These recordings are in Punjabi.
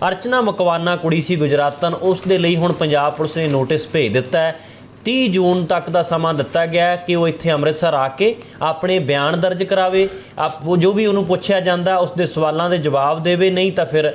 ਅਰਚਨਾ ਮਕਵਾਨਾ ਕੁੜੀ ਸੀ ਗੁਜਰਾਤਨ, ਉਸ ਦੇ ਲਈ ਹੁਣ ਪੰਜਾਬ ਪੁਲਿਸ ਨੇ ਨੋਟਿਸ ਭੇਜ ਦਿੱਤਾ ਹੈ। 30 ਜੂਨ ਤੱਕ ਦਾ ਸਮਾਂ ਦਿੱਤਾ ਗਿਆ ਕਿ ਉਹ ਇੱਥੇ ਅੰਮ੍ਰਿਤਸਰ ਆ ਕੇ ਆਪਣੇ ਬਿਆਨ ਦਰਜ ਕਰਾਵੇ। ਆਪ ਜੋ ਵੀ ਉਹਨੂੰ ਪੁੱਛਿਆ ਜਾਂਦਾ, ਉਸ ਦੇ ਸਵਾਲਾਂ ਦੇ ਜਵਾਬ ਦੇਵੇ, ਨਹੀਂ ਤਾਂ ਫਿਰ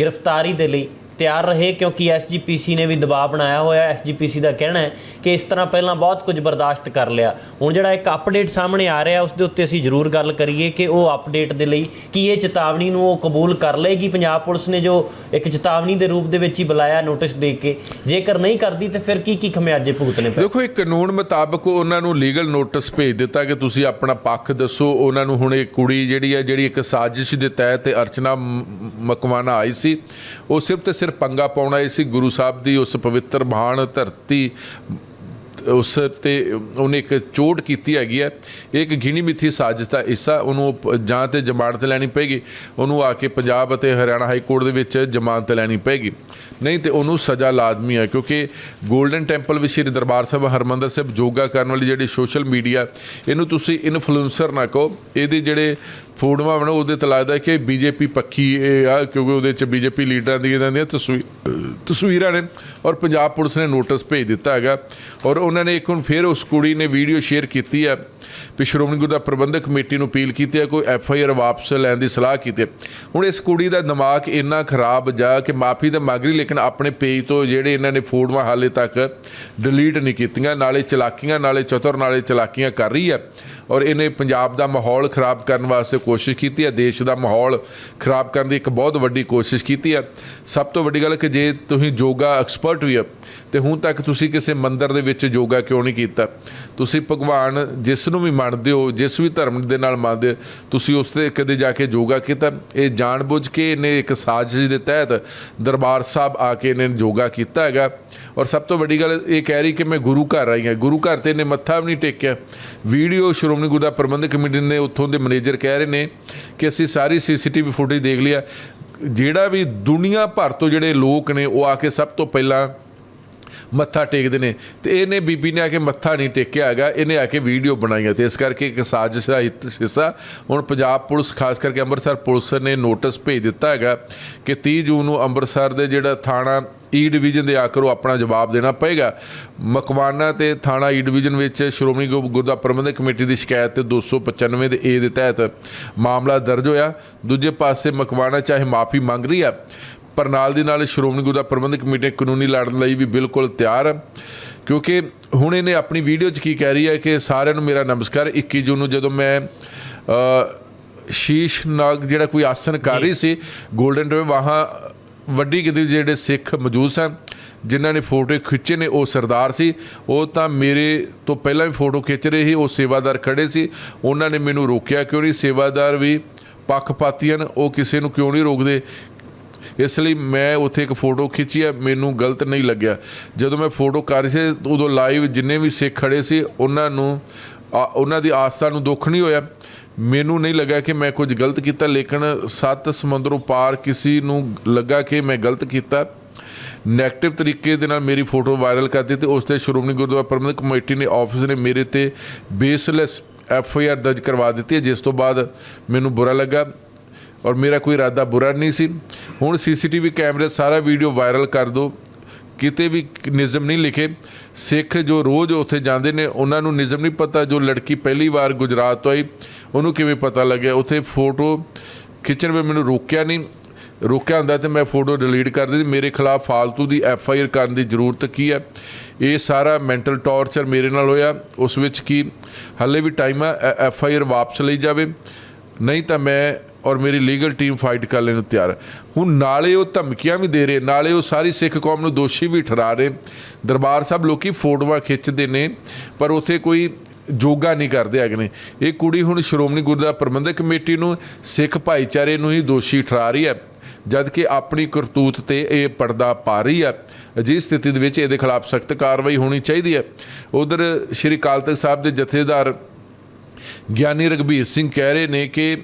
ਗ੍ਰਿਫਤਾਰੀ ਦੇ ਲਈ ਤਿਆਰ ਰਹੇ ਕਿਉਂਕਿ ਐਸਜੀਪੀਸੀ ਨੇ ਵੀ ਦਬਾਅ ਬਣਾਇਆ ਹੋਇਆ। ਐਸਜੀਪੀਸੀ ਦਾ ਕਹਿਣਾ ਹੈ ਕਿ ਇਸ ਤਰ੍ਹਾਂ ਪਹਿਲਾਂ ਬਹੁਤ ਕੁਝ ਬਰਦਾਸ਼ਤ ਕਰ ਲਿਆ। ਹੁਣ ਜਿਹੜਾ ਇੱਕ ਅਪਡੇਟ ਸਾਹਮਣੇ ਆ ਰਿਹਾ, ਉਸ ਦੇ ਉੱਤੇ ਅਸੀਂ ਜ਼ਰੂਰ ਗੱਲ ਕਰੀਏ ਕਿ ਉਹ ਅਪਡੇਟ ਦੇ ਲਈ ਕਿ ਇਹ ਚੇਤਾਵਨੀ ਨੂੰ ਉਹ ਕਬੂਲ ਕਰ ਲਏਗੀ। ਪੰਜਾਬ ਪੁਲਿਸ ਨੇ ਜੋ ਇੱਕ ਚੇਤਾਵਨੀ ਦੇ ਰੂਪ ਦੇ ਵਿੱਚ ਹੀ ਬੁਲਾਇਆ ਨੋਟਿਸ ਦੇ ਕੇ। ਜੇਕਰ ਨਹੀਂ ਕਰਦੀ, ਤੇ ਫਿਰ ਕੀ ਕੀ ਖਮਿਆਜੇ ਭੁਗਤਣੇ ਪੈ ਦੇਖੋ ਇਹ ਕਾਨੂੰਨ ਮੁਤਾਬਕ ਉਹਨਾਂ ਨੂੰ ਲੀਗਲ ਨੋਟਿਸ ਭੇਜ ਦਿੱਤਾ ਕਿ ਤੁਸੀਂ ਆਪਣਾ ਪੱਖ ਦੱਸੋ। ਉਹਨਾਂ ਨੂੰ ਹੁਣ ਇਹ ਕੁੜੀ ਜਿਹੜੀ ਹੈ, ਜਿਹੜੀ ਇੱਕ ਸਾਜ਼ਿਸ਼ ਦੇ ਤਹਿਤ ਅਰਚਨਾ ਮਕਵਾਨਾ ਆਈ ਸੀ, ਉਹ ਸਿਰਫ ਤੇ ਸਿਰਫ ਪੰਗਾ ਪਾਉਣਾ ਇਹ ਸੀ, ਗੁਰੂ ਸਾਹਿਬ ਦੀ ਉਸ ਪਵਿੱਤਰ ਮਹਾਨ ਧਰਤੀ, ਉਸ ਤੇ ਉਹਨੇ ਇੱਕ ਚੋਟ ਕੀਤੀ ਹੈਗੀ ਹੈ। ਇਹ ਇੱਕ ਗਿਣੀ ਮਿੱਥੀ ਸਾਜ਼ਿਸ਼ ਦਾ ਹਿੱਸਾ, ਉਹਨੂੰ ਪ- ਜਾਂ ਤੇ ਜ਼ਮਾਨਤ ਲੈਣੀ ਪਏਗੀ, ਉਹਨੂੰ ਆ ਕੇ ਪੰਜਾਬ ਅਤੇ ਹਰਿਆਣਾ ਹਾਈ ਕੋਰਟ ਦੇ ਵਿੱਚ ਜ਼ਮਾਨਤ ਲੈਣੀ ਪਏਗੀ। ਨਹੀਂ, ਤੇ ਉਹਨੂੰ ਸਜ਼ਾ ਲਾਜ਼ਮੀ ਹੈ, ਕਿਉਂਕਿ 골ਡਨ ਟੈਂਪਲ ਵਿੱਚ ਸ੍ਰੀ ਦਰਬਾਰ ਸਾਹਿਬ ਹਰਮੰਦਰ ਸਾਹਿਬ ਯੋਗਾ ਕਰਨ ਵਾਲੀ ਜਿਹੜੀ ਸੋਸ਼ਲ ਮੀਡੀਆ ਇਹਨੂੰ ਤੁਸੀਂ ਇਨਫਲੂਐਂਸਰ ਨਾ ਕਹੋ। ਇਹਦੇ ਜਿਹੜੇ ਫੋਟੋਆਂ ਬਣੋ ਉਹਦੇ ਤੇ ਲੱਗਦਾ ਕਿ ਬੀਜੇਪੀ ਪੱਖੀ ਇਹ ਆ, ਕਿਉਂਕਿ ਉਹਦੇ ਚ ਬੀਜੇਪੀ ਲੀਡਰਾਂ ਦੀਆਂ ਜਾਂਦੀਆਂ ਤਸਵੀਰ ਤਸਵੀਰਾਂ ਨੇ। ਔਰ ਪੰਜਾਬ ਪੁਲਿਸ ਨੇ ਨੋਟਿਸ ਭੇਜ ਦਿੱਤਾ ਹੈਗਾ। ਔਰ ਉਹਨਾਂ ਨੇ ਇੱਕ ਹੁਣ ਫਿਰ ਉਸ ਕੁੜੀ ਨੇ ਵੀਡੀਓ ਸ਼ੇਅਰ ਕੀਤੀ ਹੈ। ਵੀ ਸ਼੍ਰੋਮਣੀ ਗੁਰਦੁਆਰਾ ਪ੍ਰਬੰਧਕ ਕਮੇਟੀ ਨੂੰ ਅਪੀਲ ਕੀਤੀ ਹੈ, ਕੋਈ ਐਫ ਆਈ ਆਰ ਵਾਪਸ ਲੈਣ ਦੀ ਸਲਾਹ ਕੀਤੀ ਹੈ। ਹੁਣ ਇਸ ਕੁੜੀ ਦਾ ਦਿਮਾਗ ਇੰਨਾ ਖਰਾਬ ਜਾ ਕਿ ਮਾਫੀ ਤਾਂ ਮੰਗ ਰਹੀ, ਲੇਕਿਨ ਆਪਣੇ ਪੇਜ ਤੋਂ ਜਿਹੜੇ ਇਹਨਾਂ ਨੇ ਫੋਟੋਆਂ ਹਾਲੇ ਤੱਕ ਡਿਲੀਟ ਨਹੀਂ ਕੀਤੀਆਂ, ਨਾਲੇ ਚਲਾਕੀਆਂ, ਨਾਲੇ ਚਤੁਰ, ਨਾਲੇ ਚਲਾਕੀਆਂ ਕਰ ਰਹੀ ਹੈ। ਔਰ ਇਹਨੇ ਪੰਜਾਬ ਦਾ ਮਾਹੌਲ ਖਰਾਬ ਕਰਨ ਵਾਸਤੇ ਕੋਸ਼ਿਸ਼ ਕੀਤੀ ਹੈ ਦੇਸ਼ ਦਾ ਮਾਹੌਲ ਖਰਾਬ ਕਰਨ ਦੀ ਇੱਕ ਬਹੁਤ ਵੱਡੀ ਕੋਸ਼ਿਸ਼ ਕੀਤੀ ਹੈ। ਸਭ ਤੋਂ ਵੱਡੀ ਗੱਲ ਕਿ ਜੇ ਤੁਸੀਂ ਯੋਗਾ ਐਕਸਪਰਟ ਵੀ ਹੋ ਤੇ ਹੁਣ ਤੱਕ ਤੁਸੀਂ ਕਿਸੇ ਮੰਦਿਰ ਦੇ ਵਿੱਚ ਯੋਗਾ ਕਿਉਂ ਨਹੀਂ ਕੀਤਾ? ਤੁਸੀਂ ਭਗਵਾਨ ਜਿਸ ਨੂੰ ਵੀ ਮੰਨਦੇ ਹੋ ਜਿਸ ਵੀ ਧਰਮ ਦੇ ਨਾਲ ਮੰਨਦੇ ਹੋ, ਤੁਸੀਂ ਉਸ ਤੇ ਕਦੇ ਜਾ ਕੇ ਯੋਗਾ ਕੀਤਾ? ਇਹ ਜਾਣਬੁੱਝ ਕੇ ਇਹਨੇ ਇੱਕ ਸਾਜ਼ਿਸ਼ ਦੇ ਤਹਿਤ ਦਰਬਾਰ ਸਾਹਿਬ ਆ ਕੇ ਇਹਨੇ ਯੋਗਾ ਕੀਤਾ ਹੈਗਾ। ਔਰ ਸਭ ਤੋਂ ਵੱਡੀ ਗੱਲ ਇਹ ਕਹਿ ਰਹੀ ਕਿ ਮੈਂ ਗੁਰੂ ਘਰ ਆਈ ਹਾਂ। ਗੁਰੂ ਘਰ ਤੇ ਇਹਨੇ ਮੱਥਾ ਵੀ ਨਹੀਂ ਟੇਕਿਆ। ਵੀਡੀਓ ਸ਼੍ਰੋਮਣੀ ਗੁਰਦੁਆਰਾ ਪ੍ਰਬੰਧਕ ਕਮੇਟੀ ਨੇ ਉੱਥੋਂ ਦੇ ਮੈਨੇਜਰ ਕਹਿ ਰਹੇ ਨੇ ਕਿ ਅਸੀਂ ਸਾਰੀ ਸੀਸੀਟੀਵੀ ਫੁਟੇਜ ਦੇਖ ਲਿਆ। ਜਿਹੜਾ ਵੀ ਦੁਨੀਆ ਭਰ ਤੋਂ ਜਿਹੜੇ ਲੋਕ ਨੇ, ਉਹ ਆ ਕੇ ਸਭ ਤੋਂ ਪਹਿਲਾਂ ਮੱਥਾ ਟੇਕਦੇ ਨੇ ਤੇ ਇਹਨੇ ਬੀਬੀ ਨੇ ਆ ਕੇ ਮੱਥਾ ਨਹੀਂ ਟੇਕਿਆ ਹੈਗਾ, ਇਹਨੇ ਆ ਕੇ ਵੀਡੀਓ ਬਣਾਈਆਂ ਹੈ ਤੇ ਇਸ ਕਰਕੇ ਇੱਕ ਸਾਜ਼ਿਸ਼ ਦਾ ਹਿੱਤ- ਹਿੱਸਾ ਹੁਣ ਪੰਜਾਬ ਪੁਲਿਸ, ਖਾਸ ਕਰਕੇ ਅੰਮ੍ਰਿਤਸਰ ਪੁਲਿਸ ਨੇ ਨੋਟਿਸ ਭੇਜ ਦਿੱਤਾ ਹੈਗਾ ਕਿ 30 ਜੂਨ ਨੂੰ ਅੰਮ੍ਰਿਤਸਰ ਦੇ ਜਿਹੜਾ ਥਾਣਾ e ਈ ਡਿਵੀਜ਼ਨ ਦੇ ਆਕਰੋ ਆਪਣਾ ਜਵਾਬ ਦੇਣਾ ਪਏਗਾ। ਮਕਵਾਨਾ ਤੇ ਥਾਣਾ e ਈ ਡਿਵੀਜ਼ਨ ਵਿੱਚ ਸ਼੍ਰੋਮਣੀ ਗੁਰ- ਗੁਰਦੁਆਰਾ ਪ੍ਰਬੰਧਕ ਕਮੇਟੀ ਦੀ ਸ਼ਿਕਾਇਤ ਤੇ 295 ਦੇ ਏ ਦੇ ਤਹਿਤ ਮਾਮਲਾ ਦਰਜ ਹੋਇਆ। ਦੂਜੇ ਪਾਸੇ ਮਕਵਾਨਾ ਚਾਹੇ ਮਾਫੀ ਮੰਗ ਰਹੀ ਆ ਪਰ ਨਾਲ ਦੀ ਨਾਲ ਸ਼੍ਰੋਮਣੀ ਗੁਰਦੁਆਰਾ ਪ੍ਰਬੰਧਕ ਕਮੇਟੀ ਕਾਨੂੰਨੀ ਲੜਨ ਲਈ ਵੀ ਬਿਲਕੁਲ ਤਿਆਰ ਹੈ ਕਿਉਂਕਿ ਹੁਣ ਇਹਨੇ ਆਪਣੀ ਵੀਡੀਓ 'ਚ ਕੀ ਕਹਿ ਰਹੀ ਹੈ ਕਿ ਸਾਰਿਆਂ ਨੂੰ ਮੇਰਾ ਨਮਸਕਾਰ 21 ਜੂਨ ਨੂੰ ਜਦੋਂ ਮੈਂ ਸ਼ੀਸ਼ ਨਾਗ ਜਿਹੜਾ ਕੋਈ ਆਸਨ ਕਰ ਰਹੀ ਸੀ 골ਡਨ ਟੈਂਪਲ ਵਾਹਾਂ ਵੱਡੀ ਗਿਣਤੀ ਜਿਹੜੇ ਸਿੱਖ ਮੌਜੂਦ ਸਨ ਜਿਨ੍ਹਾਂ ਨੇ ਫੋਟੋ ਖਿੱਚੇ ਨੇ ਉਹ ਸਰਦਾਰ ਸੀ। ਉਹ ਤਾਂ ਮੇਰੇ ਤੋਂ ਪਹਿਲਾਂ ਵੀ ਫੋਟੋ ਖਿੱਚ ਰਹੇ ਸੀ ਉਹ ਸੇਵਾਦਾਰ ਖੜੇ ਸੀ। ਉਹਨਾਂ ਨੇ ਮੈਨੂੰ ਰੋਕਿਆ ਕਿਉਂ ਨਹੀਂ? ਸੇਵਾਦਾਰ ਵੀ ਪੱਖਪਾਤੀ ਹਨ ਉਹ ਕਿਸੇ ਨੂੰ ਕਿਉਂ ਨਹੀਂ ਰੋਕਦੇ? ਇਸ ਲਈ ਮੈਂ ਉੱਥੇ ਇੱਕ ਫੋਟੋ ਖਿੱਚੀ ਹੈ, ਮੈਨੂੰ ਗਲਤ ਨਹੀਂ ਲੱਗਿਆ। ਜਦੋਂ ਮੈਂ ਫੋਟੋ ਕਰ ਰਹੀ ਸੀ, ਉਦੋਂ ਲਾਈਵ ਜਿੰਨੇ ਵੀ ਸਿੱਖ ਖੜੇ ਸੀ, ਉਹਨਾਂ ਨੂੰ, ਆ- ਉਹਨਾਂ ਦੀ ਆਸਥਾ ਨੂੰ ਦੁੱਖ ਨਹੀਂ ਹੋਇਆ। ਮੈਨੂੰ ਨਹੀਂ ਲੱਗਾ ਕਿ ਮੈਂ ਕੁਝ ਗਲਤ ਕੀਤਾ, ਲੇਕਿਨ ਸੱਤ ਸਮੁੰਦਰੋਂ ਪਾਰ ਕਿਸੇ ਨੂੰ ਲੱਗਾ ਕਿ ਮੈਂ ਗਲਤ ਕੀਤਾ। ਨੈਗੇਟਿਵ ਤਰੀਕੇ ਦੇ ਨਾਲ ਮੇਰੀ ਫੋਟੋ ਵਾਇਰਲ ਕਰਤੀ ਦਿੱਤੀ ਤੇ ਉਸ ਤੇ ਸ਼੍ਰੋਮਣੀ ਗੁਰਦੁਆਰਾ ਪ੍ਰਬੰਧਕ ਕਮੇਟੀ ਨੇ ਆਫਿਸ ਨੇ ਮੇਰੇ ਤੇ ਬੇਸਲੈਸ ਐਫ ਆਈ ਆਰ ਦਰਜ ਕਰਵਾ ਦਿੱਤੀ ਹੈ, ਜਿਸ ਤੋਂ ਬਾਅਦ ਮੈਨੂੰ ਬੁਰਾ ਲੱਗਾ। ਔਰ ਮੇਰਾ ਕੋਈ ਇਰਾਦਾ ਬੁਰਾ ਨਹੀਂ ਸੀ। ਹੁਣ ਸੀਸੀਟੀਵੀ ਕੈਮਰੇ ਸਾਰਾ ਵੀਡੀਓ ਵਾਇਰਲ ਕਰ ਦਿਓ ਕਿਤੇ ਵੀ ਨਿਯਮ ਨਹੀਂ ਲਿਖੇ। ਸਿੱਖ ਜੋ ਰੋਜ਼ ਉੱਥੇ ਜਾਂਦੇ ਨੇ, ਉਹਨਾਂ ਨੂੰ ਨਿਯਮ ਨਹੀਂ ਪਤਾ ਜੋ ਲੜਕੀ ਪਹਿਲੀ ਵਾਰ ਗੁਜਰਾਤ ਤੋਂ ਆਈ, ਉਹਨੂੰ ਕਿਵੇਂ ਪਤਾ ਲੱਗਿਆ? ਉੱਥੇ ਫੋਟੋ ਖਿੱਚਣ ਵੇ ਮੈਨੂੰ ਰੋਕਿਆ ਨਹੀਂ। ਰੋਕਿਆ ਹੁੰਦਾ ਤੇ ਮੈਂ ਫੋਟੋ ਡਿਲੀਟ ਕਰ ਦਿੰਦੀ ਮੇਰੇ ਖਿਲਾਫ ਫਾਲਤੂ ਦੀ ਐਫ ਆਈ ਆਰ ਕਰਨ ਦੀ ਜ਼ਰੂਰਤ ਕੀ ਹੈ? ਇਹ ਸਾਰਾ ਮੈਂਟਲ ਟੌਰਚਰ ਮੇਰੇ ਨਾਲ ਹੋਇਆ। ਉਸ ਵਿੱਚ ਕੀ? ਹਾਲੇ ਵੀ ਟਾਈਮ ਹੈ ਐਫ ਆਈ ਆਰ ਵਾਪਸ ਲਈ ਜਾਵੇ। ਨਹੀਂ ਤਾਂ ਮੈਂ ਔਰ ਮੇਰੀ ਲੀਗਲ ਟੀਮ ਫਾਈਟ ਕਰਨ ਨੂੰ ਤਿਆਰ ਹੈ। ਹੁਣ ਨਾਲੇ ਉਹ ਧਮਕੀਆਂ ਵੀ ਦੇ ਰਹੇ, ਨਾਲੇ ਉਹ ਸਾਰੀ ਸਿੱਖ ਕੌਮ ਨੂੰ ਦੋਸ਼ੀ ਵੀ ਠਹਿਰਾ ਰਹੇ। ਦਰਬਾਰ ਸਾਹਿਬ ਲੋਕੀ ਫੋਟੋਆਂ ਖਿੱਚਦੇ ਨੇ, ਪਰ ਉੱਥੇ ਕੋਈ ਜੋਗਾ ਨਹੀਂ ਕਰਦੇ ਹੈਗੇ ਨੇ। ਇਹ ਕੁੜੀ ਹੁਣ ਸ਼੍ਰੋਮਣੀ ਗੁਰਦੁਆਰਾ ਪ੍ਰਬੰਧਕ ਕਮੇਟੀ ਨੂੰ ਸਿੱਖ ਭਾਈਚਾਰੇ ਨੂੰ ਹੀ ਦੋਸ਼ੀ ਠਹਿਰਾ ਰਹੀ ਹੈ ਜਦ ਕਿ ਆਪਣੀ ਕਰਤੂਤ ਤੇ ਇਹ ਪਰਦਾ ਪਾ ਰਹੀ ਹੈ। ਅਜਿਹੀ ਸਥਿਤੀ ਦੇ ਵਿੱਚ ਇਹਦੇ ਖਿਲਾਫ ਸਖਤ ਕਾਰਵਾਈ ਹੋਣੀ ਚਾਹੀਦੀ ਹੈ। ਉਧਰ ਸ਼੍ਰੀ ਅਕਾਲ ਤਖਤ ਸਾਹਿਬ ਦੇ ਜਥੇਦਾਰ ਗਿਆਨੀ ਰਗਵੀਰ ਸਿੰਘ ਕਹਿ ਰਹੇ ਨੇ ਕਿ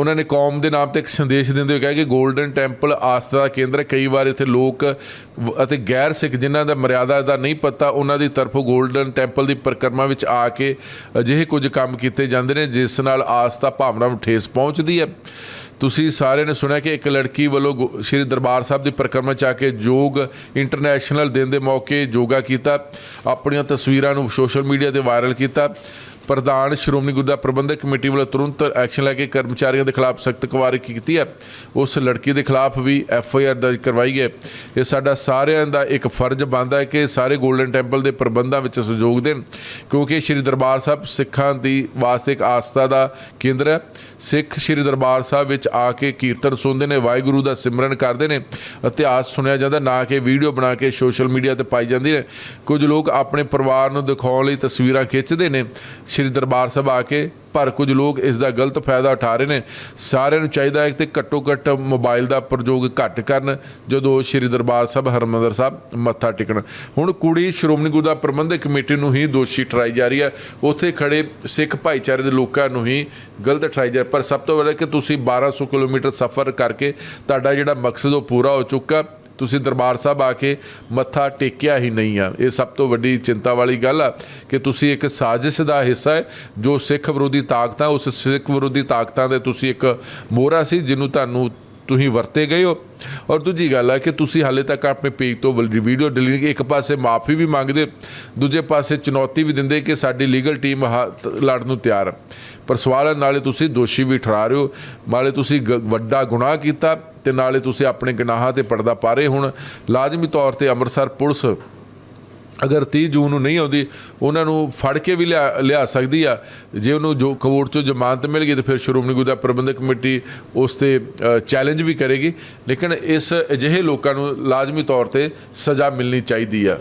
ਉਹਨਾਂ ਨੇ ਕੌਮ ਦੇ ਨਾਮ ਤੇ ਇੱਕ ਸੰਦੇਸ਼ ਦਿੰਦੇ ਹੋਏ ਕਿਹਾ ਕਿ 골ਡਨ ਟੈਂਪਲ ਆਸਥਾ ਦਾ ਕੇਂਦਰ ਹੈ। ਕਈ ਵਾਰ ਇੱਥੇ ਲੋਕ ਵ- ਅਤੇ ਗੈਰ ਸਿੱਖ ਜਿਨ੍ਹਾਂ ਦਾ ਮਰਿਆਦਾ ਦਾ ਨਹੀਂ ਪਤਾ, ਉਹਨਾਂ ਦੀ ਤਰਫੋਂ 골ਡਨ ਟੈਂਪਲ ਦੀ ਪਰਿਕਰਮਾ ਵਿੱਚ ਆ ਕੇ ਅਜਿਹੇ ਕੁਝ ਕੰਮ ਕੀਤੇ ਜਾਂਦੇ ਨੇ, ਜਿਸ ਨਾਲ ਆਸਥਾ ਭਾਵਨਾ ਨੂੰ ਠੇਸ ਪਹੁੰਚਦੀ ਹੈ ਤੁਸੀਂ ਸਾਰਿਆਂ ਨੇ ਸੁਣਿਆ ਕਿ ਇੱਕ ਲੜਕੀ ਵੱਲੋਂ ਗੁ- ਸ਼੍ਰੀ ਦਰਬਾਰ ਸਾਹਿਬ ਦੀ ਪਰਿਕਰਮਾ ਚ ਆ ਕੇ ਯੋਗ ਇੰਟਰਨੈਸ਼ਨਲ ਦਿਨ ਦੇ ਮੌਕੇ ਯੋਗਾ ਕੀਤਾ, ਆਪਣੀਆਂ ਤਸਵੀਰਾਂ ਨੂੰ ਸੋਸ਼ਲ ਮੀਡੀਆ ਤੇ ਵਾਇਰਲ ਕੀਤਾ ਪ੍ਰਧਾਨ ਸ਼੍ਰੋਮਣੀ ਗੁਰਦੁਆਰਾ ਪ੍ਰਬੰਧਕ ਕਮੇਟੀ ਵੱਲੋਂ ਤੁਰੰਤ ਐਕਸ਼ਨ ਲੈ ਕੇ ਕਰਮਚਾਰੀਆਂ ਦੇ ਖਿਲਾਫ ਸਖਤ ਕਾਰਵਾਈ ਕੀਤੀ ਹੈ। ਉਸ ਲੜਕੀ ਦੇ ਖਿਲਾਫ ਵੀ ਐਫ ਆਈ ਆਰ ਦਰਜ ਕਰਵਾਈ ਹੈ। ਇਹ ਸਾਡਾ ਸਾਰਿਆਂ ਦਾ ਇੱਕ ਫਰਜ਼ ਬਣਦਾ ਹੈ ਕਿ ਸਾਰੇ ਗੋਲਡਨ ਟੈਂਪਲ ਦੇ ਪ੍ਰਬੰਧਾਂ ਵਿੱਚ ਸਹਿਯੋਗ ਦੇਣ, ਕਿਉਂਕਿ ਸ਼੍ਰੀ ਦਰਬਾਰ ਸਾਹਿਬ ਸਿੱਖਾਂ ਦੀ ਵਾਸਤੇ ਇੱਕ ਆਸਥਾ ਦਾ ਕੇਂਦਰ ਹੈ। ਸਿੱਖ ਸ਼੍ਰੀ ਦਰਬਾਰ ਸਾਹਿਬ ਵਿੱਚ ਆ ਕੇ ਕੀਰਤਨ ਸੁਣਦੇ ਨੇ, ਵਾਹਿਗੁਰੂ ਦਾ ਸਿਮਰਨ ਕਰਦੇ ਨੇ। ਇਤਿਹਾਸ ਸੁਣਿਆ ਜਾਂਦਾ, ਨਾ ਕਿ ਵੀਡੀਓ ਬਣਾ ਕੇ ਸੋਸ਼ਲ ਮੀਡੀਆ ਤੇ ਪਾਈ ਜਾਂਦੀ ਹੈ। ਕੁਝ ਲੋਕ ਆਪਣੇ ਪਰਿਵਾਰ ਨੂੰ ਦਿਖਾਉਣ ਲਈ ਤਸਵੀਰਾਂ ਖਿੱਚਦੇ ਨੇ। ਸ਼੍ਰੀ ਦਰਬਾਰ ਸਾਹਿਬ ਆ ਕੇ ਪਰ ਕੁਝ ਲੋਕ ਇਸ ਦਾ ਗਲਤ ਫਾਇਦਾ ਉਠਾ ਰਹੇ ਨੇ। ਸਾਰਿਆਂ ਨੂੰ ਚਾਹੀਦਾ ਹੈ ਕਿ ਘੱਟੋ ਘੱਟ ਮੋਬਾਈਲ ਦਾ ਪ੍ਰਯੋਗ ਘੱਟ ਕਰਨ, ਜਦੋਂ ਸ਼੍ਰੀ ਦਰਬਾਰ ਸਾਹਿਬ, ਹਰਮੰਦਰ ਸਾਹਿਬ ਮੱਥਾ ਟੇਕਣ। ਹੁਣ ਕੁੜੀ ਸ਼੍ਰੋਮਣੀ ਗੁਰਦੁਆਰਾ ਪ੍ਰਬੰਧਕ ਕਮੇਟੀ ਨੂੰ ਹੀ ਦੋਸ਼ੀ ਠਹਿਰਾਈ ਜਾ ਰਹੀ ਹੈ। ਉੱਥੇ ਖੜੇ ਸਿੱਖ ਭਾਈਚਾਰੇ ਦੇ ਲੋਕਾਂ ਨੂੰ ਹੀ ਗਲਤ ਠਹਿਰਾਈ ਜਾ ਪਰ ਸਭ ਤੋਂ ਵੱਡਾ ਕਿ ਤੁਸੀਂ 1200 ਕਿਲੋਮੀਟਰ ਸਫ਼ਰ ਕਰਕੇ ਤੁਹਾਡਾ ਜਿਹੜਾ ਮਕਸਦ ਉਹ ਪੂਰਾ ਹੋ ਚੁੱਕਾ। ਤੁਸੀਂ ਦਰਬਾਰ ਸਾਹਿਬ ਆ ਕੇ ਮੱਥਾ ਟੇਕਿਆ ਹੀ ਨਹੀਂ ਆ। ਇਹ ਸਭ ਤੋਂ ਵੱਡੀ ਚਿੰਤਾ ਵਾਲੀ ਗੱਲ ਆ ਕਿ ਤੁਸੀਂ ਇੱਕ ਸਾਜ਼ਿਸ਼ ਦਾ ਹਿੱਸਾ ਹੈ, ਜੋ ਸਿੱਖ ਵਿਰੋਧੀ ਤਾਕਤਾਂ, ਉਸ ਸਿੱਖ ਵਿਰੋਧੀ ਤਾਕਤਾਂ ਦੇ ਤੁਸੀਂ ਇੱਕ ਮੋਹਰਾ ਸੀ, ਜਿਹਨੂੰ ਤੁਹਾਨੂੰ ਤੁਸੀਂ ਵਰਤੇ ਗਏ ਹੋ। ਔਰ ਦੂਜੀ ਗੱਲ ਹੈ ਕਿ ਤੁਸੀਂ ਹਾਲੇ ਤੱਕ ਆਪਣੇ ਪੇਜ ਤੋਂ ਵੀਡੀਓ ਡਿਲੀਟ ਇੱਕ ਪਾਸੇ ਮਾਫੀ ਵੀ ਮੰਗਦੇ, ਦੂਜੇ ਪਾਸੇ ਚੁਣੌਤੀ ਵੀ ਦਿੰਦੇ ਕਿ ਸਾਡੀ ਲੀਗਲ ਟੀਮ ਲੜਨ ਨੂੰ ਤਿਆਰ ਹੈ ਪਰ ਸਵਾਲ ਹੈ, ਨਾਲੇ ਤੁਸੀਂ ਦੋਸ਼ੀ ਵੀ ਠਹਿਰਾ ਰਹੇ ਹੋ। ਨਾਲੇ ਤੁਸੀਂ ਗ- ਵੱਡਾ ਗੁਨਾਹ ਕੀਤਾ ਤੇ ਨਾਲੇ ਤੁਸੀਂ ਆਪਣੇ ਗੁਨਾਹਾਂ ਤੇ ਪਰਦਾ ਪਾ ਰਹੇ ਹੁਣ। ਲਾਜ਼ਮੀ ਤੌਰ ਤੇ ਅੰਮ੍ਰਿਤਸਰ ਪੁਲਿਸ ਅਗਰ 30 ਜੂਨ ਨੂੰ ਨਹੀਂ ਆਉਂਦੀ, ਉਹਨਾਂ ਨੂੰ ਫੜ ਕੇ ਵੀ ਲਿਆ ਲਿਆ ਸਕਦੀ ਆ। ਜੇ ਉਹਨੂੰ ਜੋ ਕੋਰਟ ਚੋਂ ਜ਼ਮਾਨਤ ਮਿਲ ਗਈ ਤਾਂ ਫਿਰ ਸ਼੍ਰੋਮਣੀ ਗੁਰਦੁਆਰਾ ਪ੍ਰਬੰਧਕ ਕਮੇਟੀ ਉਸ ਤੇ ਚੈਲੰਜ ਵੀ ਕਰੇਗੀ। ਲੇਕਿਨ ਇਸ ਅਜਿਹੇ ਲੋਕਾਂ ਨੂੰ ਲਾਜ਼ਮੀ ਤੌਰ ਤੇ ਸਜ਼ਾ ਮਿਲਣੀ ਚਾਹੀਦੀ ਆ।